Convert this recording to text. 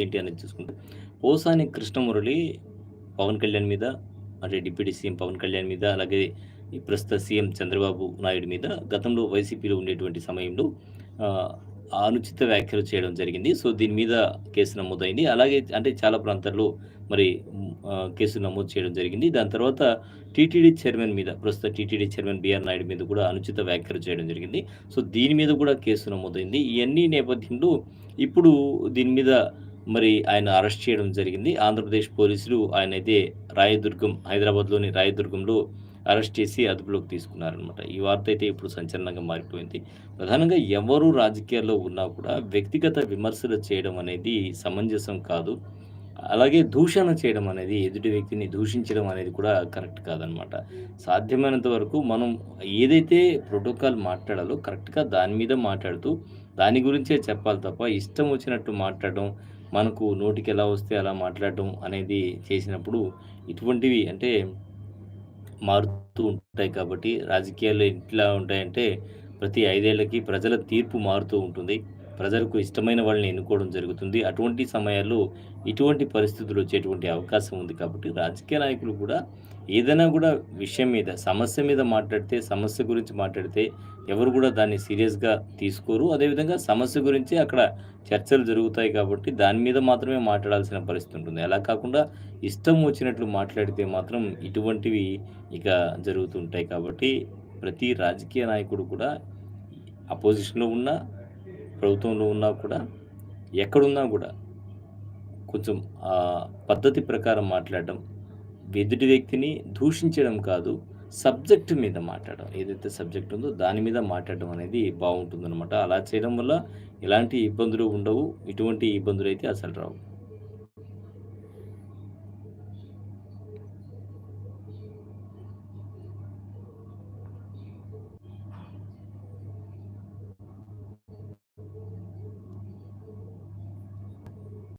ఏంటి అనేది చూసుకుంటే పోసాని కృష్ణమురళి పవన్ కళ్యాణ్ మీద అంటే డిప్యూటీ సీఎం పవన్ కళ్యాణ్ మీద అలాగే ప్రస్తుత సీఎం చంద్రబాబు నాయుడు మీద గతంలో వైసీపీలో ఉండేటువంటి సమయంలో అనుచిత వ్యాఖ్యలు చేయడం జరిగింది. సో దీని మీద కేసు నమోదైంది. అలాగే అంటే చాలా ప్రాంతాల్లో మరి కేసు నమోదు చేయడం జరిగింది. దాని తర్వాత టీటీడీ చైర్మన్ మీద ప్రస్తుత టీటీడీ చైర్మన్ బిఆర్ నాయుడు మీద కూడా అనుచిత వ్యాఖ్యలు చేయడం జరిగింది. సో దీని మీద కూడా కేసు నమోదైంది. ఇవన్నీ నేపథ్యంలో ఇప్పుడు దీని మీద మరి ఆయన అరెస్ట్ చేయడం జరిగింది. ఆంధ్రప్రదేశ్ పోలీసులు ఆయన అయితే రాయదుర్గం హైదరాబాద్లోని రాయదుర్గంలో అరెస్ట్ చేసి అదుపులోకి తీసుకున్నారనమాట ఈ వార్త అయితే ఇప్పుడు సంచలనంగా మారిపోయింది. ప్రధానంగా ఎవరు రాజకీయాల్లో ఉన్నా కూడా వ్యక్తిగత విమర్శలు చేయడం అనేది సమంజసం కాదు. అలాగే దూషణ చేయడం అనేది ఎదుటి వ్యక్తిని దూషించడం అనేది కూడా కరెక్ట్ కాదనమాట. సాధ్యమైనంత వరకు మనం ఏదైతే ప్రోటోకాల్ మాట్లాడాలో కరెక్ట్గా దాని మీద మాట్లాడుతూ దాని గురించే చెప్పాలి తప్ప ఇష్టం వచ్చినట్టు మాట్లాడడం మనకు నోటికి ఎలా వస్తే అలా మాట్లాడడం అనేది చేసినప్పుడు ఇటువంటివి అంటే మారుతూ ఉంటాయి కాబట్టి రాజకీయాలు ఎట్లా ఉంటాయంటే ప్రతి ఐదేళ్ళకి ప్రజల తీర్పు మారుతూ ఉంటుంది. ప్రజలకు ఇష్టమైన వాళ్ళని ఎన్నుకోవడం జరుగుతుంది. అటువంటి సమయాల్లో ఇటువంటి పరిస్థితులు వచ్చేటువంటి అవకాశం ఉంది కాబట్టి రాజకీయ నాయకులు కూడా ఏదైనా కూడా విషయం మీద సమస్య మీద మాట్లాడితే సమస్య గురించి మాట్లాడితే ఎవరు కూడా దాన్ని సీరియస్గా తీసుకోరు. అదేవిధంగా సమస్య గురించి అక్కడ చర్చలు జరుగుతాయి కాబట్టి దాని మీద మాత్రమే మాట్లాడాల్సిన పరిస్థితి ఉంటుంది. అలా కాకుండా ఇష్టం వచ్చినట్లు మాట్లాడితే మాత్రం ఇటువంటివి ఇక జరుగుతుంటాయి కాబట్టి ప్రతి రాజకీయ నాయకుడు కూడా అపోజిషన్లో ఉన్నా ప్రభుత్వంలో ఉన్నా కూడా ఎక్కడున్నా కూడా కొంచెం ఆ పద్ధతి ప్రకారం మాట్లాడడం ఎదుటి వ్యక్తిని దూషించడం కాదు సబ్జెక్ట్ మీద మాట్లాడడం. ఏదైతే సబ్జెక్ట్ ఉందో దాని మీద మాట్లాడడం అనేది బాగుంటుందన్నమాట. అలా చేయడం వల్ల ఎలాంటి ఇబ్బందులు ఉండవు ఇటువంటి ఇబ్బందులు అయితే అసలు రావు.